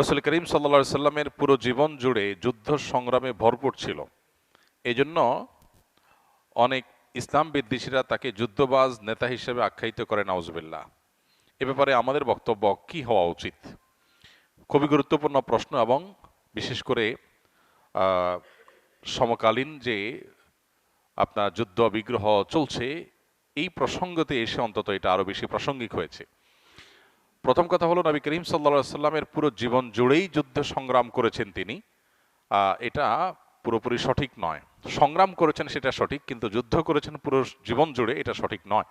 রসুল করিম সাল্লা সাল্লামের পুরো জীবন জুড়ে যুদ্ধ সংগ্রামে ভরপুর ছিল। এই জন্য অনেক ইসলাম বিদ্বেষীরা তাকে যুদ্ধবাজ নেতা হিসেবে আখ্যায়িত করে নাউজবিল্লা এ ব্যাপারে আমাদের বক্তব্য কি হওয়া উচিত? খুবই গুরুত্বপূর্ণ প্রশ্ন এবং বিশেষ করে সমকালীন যে আপনার যুদ্ধ বিগ্রহ চলছে, এই প্রসঙ্গতে এসে অন্তত এটা আরও বেশি প্রাসঙ্গিক হয়েছে। প্রথম কথা হলো নবী করিম সাল্লা সাল্লামের পুরো জীবন জুড়েই যুদ্ধ সংগ্রাম করেছেন তিনি। এটা পুরোপুরি সঠিক নয়। সংগ্রাম করেছেন সেটা সঠিক, কিন্তু যুদ্ধ করেছেন পুরো জীবন জুড়ে এটা সঠিক নয়।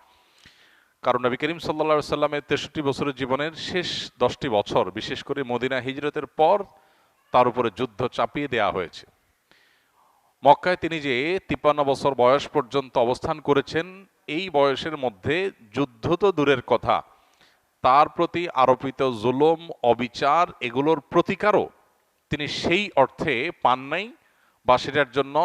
কারণ নবী করিম সাল্লা সাল্লামের তেষট্টি বছরের জীবনের শেষ দশটি বছর, বিশেষ করে মদিনা হিজরতের পর তার উপরে যুদ্ধ চাপিয়ে দেয়া হয়েছে। মক্কায় তিনি যে তিপ্পান্ন বছর বয়স পর্যন্ত অবস্থান করেছেন, এই বয়সের মধ্যে যুদ্ধ তো দূরের কথা। তার প্রতি আরোপিত জুলুম, অবিচার এগুলোর প্রতিকারও তিনি সেই অর্থে পান নাই বা সেটার জন্য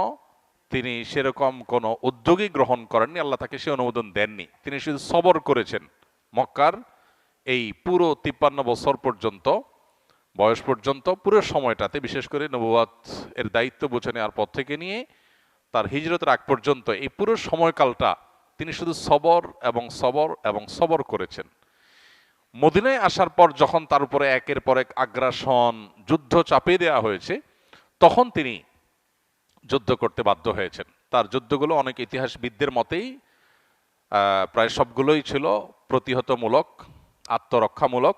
তিনি সেরকম কোনো উদ্যোগই গ্রহণ করেননি, আল্লাহ তাকে সে অনুমোদন দেননি। তিনি শুধু সবর করেছেন মক্কার এই পুরো তিপ্পান্ন বছর পর্যন্ত, বয়স পর্যন্ত, পুরো সময়টাতে, বিশেষ করে নবুয়াত এর দায়িত্ব বুঝে নেওয়ার পর থেকে নিয়ে তার হিজরতের আগ পর্যন্ত এই পুরো সময়কালটা তিনি শুধু সবর এবং সবর এবং সবর করেছেন। মদিনায় আসার পর যখন তার উপরে একের পর এক আগ্রাসন, যুদ্ধ চাপিয়ে দেওয়া হয়েছে, তখন তিনি যুদ্ধ করতে বাধ্য হয়েছেন। তার যুদ্ধগুলো অনেক ইতিহাসবিদদের মতেই প্রায় সবগুলোই ছিল প্রতিহতমূলক, আত্মরক্ষামূলক।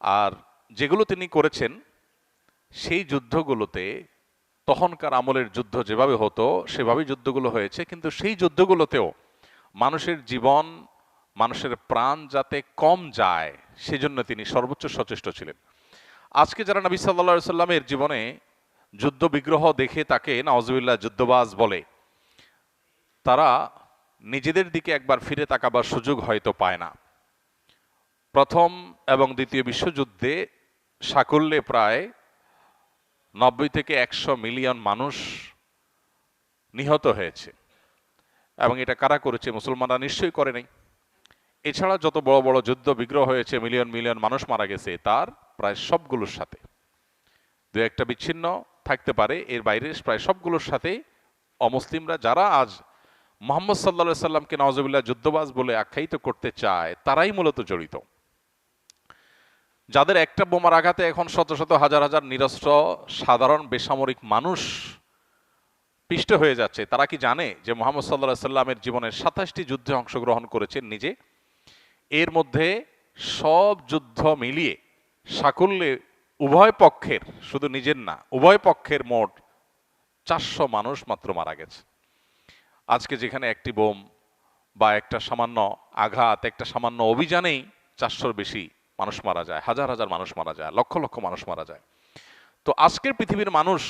আর যেগুলো তিনি করেছেন, সেই যুদ্ধগুলোতে তখনকার আমলের যুদ্ধ যেভাবে হতো, সেভাবেই যুদ্ধগুলো হয়েছে। কিন্তু সেই যুদ্ধগুলোতেও মানুষের জীবন মানুষের প্রাণ যাতে কম যায়, সেজন্য তিনি সর্বোচ্চ সচেষ্ট ছিলেন। আজকে যারা নবী সাল্লা সাল্লামের জীবনে যুদ্ধ বিগ্রহ দেখে তাকে নওয়াজুবিল্লাহ যুদ্ধবাজ বলে, তারা নিজেদের দিকে একবার ফিরে তাকাবার সুযোগ হয়তো পায় না। প্রথম এবং দ্বিতীয় বিশ্বযুদ্ধে সাকল্যে প্রায় নব্বই থেকে একশো মিলিয়ন মানুষ নিহত হয়েছে। এবং এটা কারা করেছে, মুসলমানরা নিশ্চয়ই করে নাই। এছাড়া যত বড় বড় যুদ্ধ বিগ্রহ হয়েছে মিলিয়ন মিলিয়ন মানুষ মারা গেছে, তার প্রায় সবগুলোর সাথে। দু একটা বিচ্ছিন্ন থাকতে পারে, এর বাইরে প্রায় সবগুলোর সাথে অমুসলিমরা যারা আজ মোহাম্মদ সাল্লা সাল্লামকে নওয়াজবিল্লাহ যুদ্ধবাজ বলে আখ্যায়িত করতে চায়, তারাই মূলত জড়িত। যাদের একটা বোমার আঘাতে এখন শত শত হাজার হাজার নিরস্ত্র, সাধারণ বেসামরিক মানুষ পিষ্ট হয়ে যাচ্ছে, তারা কি জানে যে মোহাম্মদ সাল্লাহ সাল্লামের জীবনের সাতাশটি যুদ্ধে অংশগ্রহণ করেছেন নিজে? এর মধ্যে সব যুদ্ধ মিলিয়ে সাকল্যে উভয় পক্ষের, শুধু নিজের না, উভয় পক্ষের মোট চারশো মানুষ মাত্র মারা গেছে। আজকে যেখানে একটি বোম বা একটা সামান্য আঘাত, একটা সামান্য অভিযানেই চারশোর বেশি মানুষ মারা যায়, হাজার হাজার মানুষ মারা যায়, লক্ষ লক্ষ মানুষ মারা যায়। তো আজকের পৃথিবীর মানুষ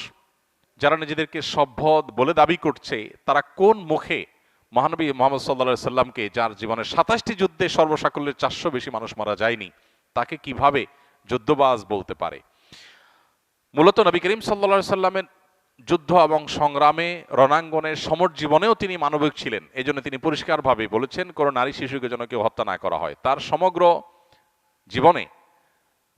যারা নিজেদেরকে সভ্য বলে দাবি করছে, তারা কোন মুখে মহানবী মোহাম্মদ সাল্লা সাল্লামকে, যার জীবনের সাতাশটি যুদ্ধে সর্বসাকল্যের চারশো বেশি মানুষ মারা যায়নি, তাকে কীভাবে যুদ্ধবাজ বলতে পারে? মূলত নবী করিম সাল্লা সাল্লামের যুদ্ধ এবং সংগ্রামে রণাঙ্গনের সমর জীবনেও তিনি মানবিক ছিলেন। এই জন্য তিনি পরিষ্কারভাবে বলেছেন, কোনো নারী শিশুকে যেন কেউ হত্যা না করা হয়। তার সমগ্র জীবনে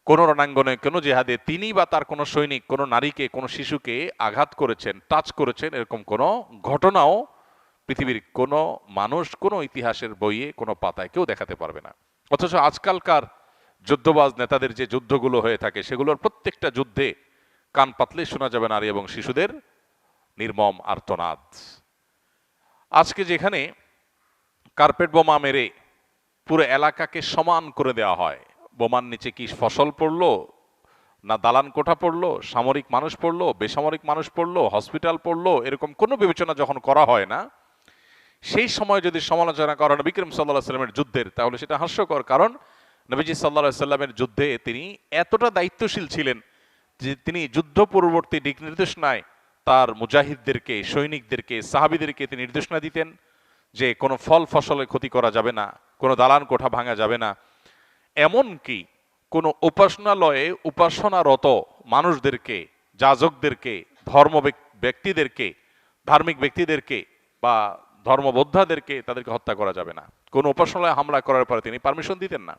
কোনো রণাঙ্গনে, কোনো জেহাদে তিনি বা তার কোনো সৈনিক, কোনো নারীকে, কোনো শিশুকে আঘাত করেছেন, টাচ করেছেন, এরকম কোনো ঘটনাও পৃথিবীর কোনো মানুষ কোনো ইতিহাসের বইয়ে কোনো পাতায় কেউ দেখাতে পারবে না। অথচ আজকালকার যুদ্ধবাজ নেতাদের যে যুদ্ধগুলো হয়ে থাকে, সেগুলোর প্রত্যেকটা যুদ্ধে কান পাতলে শোনা যাবে নারী এবং শিশুদের নির্মম আর্তনাদ। আজকে যেখানে কার্পেট বোমা মেরে পুরো এলাকাকে সমান করে দেওয়া হয়, বোমার নিচে কি ফসল পড়ল, না দালান কোঠা পড়ল, সামরিক মানুষ পড়ল, বেসামরিক মানুষ পড়ল, হসপিটাল পড়ল, এরকম কোনো বিবেচনা যখন করা হয় না সেই সময় যদি সমালোচনা করা হয় বিক্রম সাল্লাহ সাল্লামের যুদ্ধের, তাহলে সেটা হাস্যকর। কারণ নবীজি সাল্লাহ সাল্লামের যুদ্ধে তিনি এতটা দায়িত্বশীল ছিলেন যে তিনি যুদ্ধ পূর্ববর্তী দিক নির্দেশনায় তার মুজাহিদদেরকে, সৈনিকদেরকে, সাহাবিদেরকে তিনি নির্দেশনা দিতেন যে কোনো ফল ফসলে ক্ষতি করা যাবে না, কোনো দালান কোঠা ভাঙা যাবে না। এমনকি কোনো উপাসনালয়ে উপাসনারত মানুষদেরকে, যাজকদেরকে ধর্ম ব্যক্তিদেরকে, ধার্মিক ব্যক্তিদেরকে বা ধর্মবোদ্ধাদেরকে তাদেরকে হত্যা করা যাবে না। কোনো উপাসনালয়ে হামলা করার পরে তিনি পারমিশন দিতেন না।